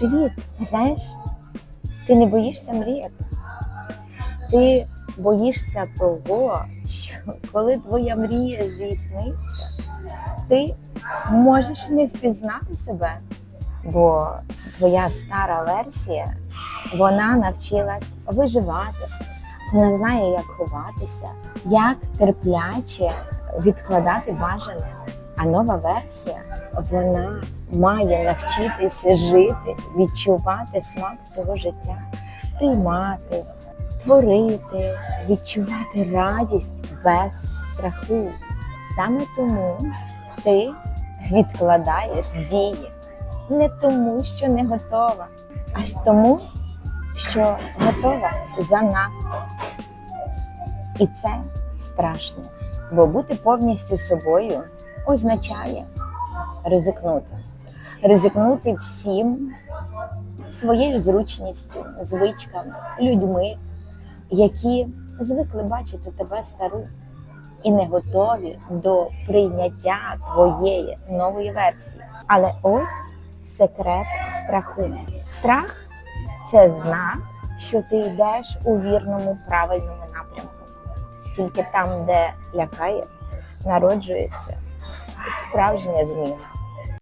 Привіт! Знаєш, ти не боїшся мріяти. Ти боїшся того, що коли твоя мрія здійсниться, ти можеш не впізнати себе. Бо твоя стара версія, вона навчилась виживати, вона знає, як ховатися, як терпляче відкладати бажане. А нова версія вона має навчитися жити, відчувати смак цього життя, приймати, творити, відчувати радість без страху. Саме тому ти відкладаєш дії не тому, що не готова, аж тому, що готова занадто. І це страшно, бо бути повністю собою означає ризикнути. Ризикнути всім своєю зручністю, звичками, людьми, які звикли бачити тебе стару і не готові до прийняття твоєї нової версії. Але ось секрет страху. Страх це знак, що ти йдеш у вірному правильному напрямку. Тільки там, де лякає, народжується справжня зміна.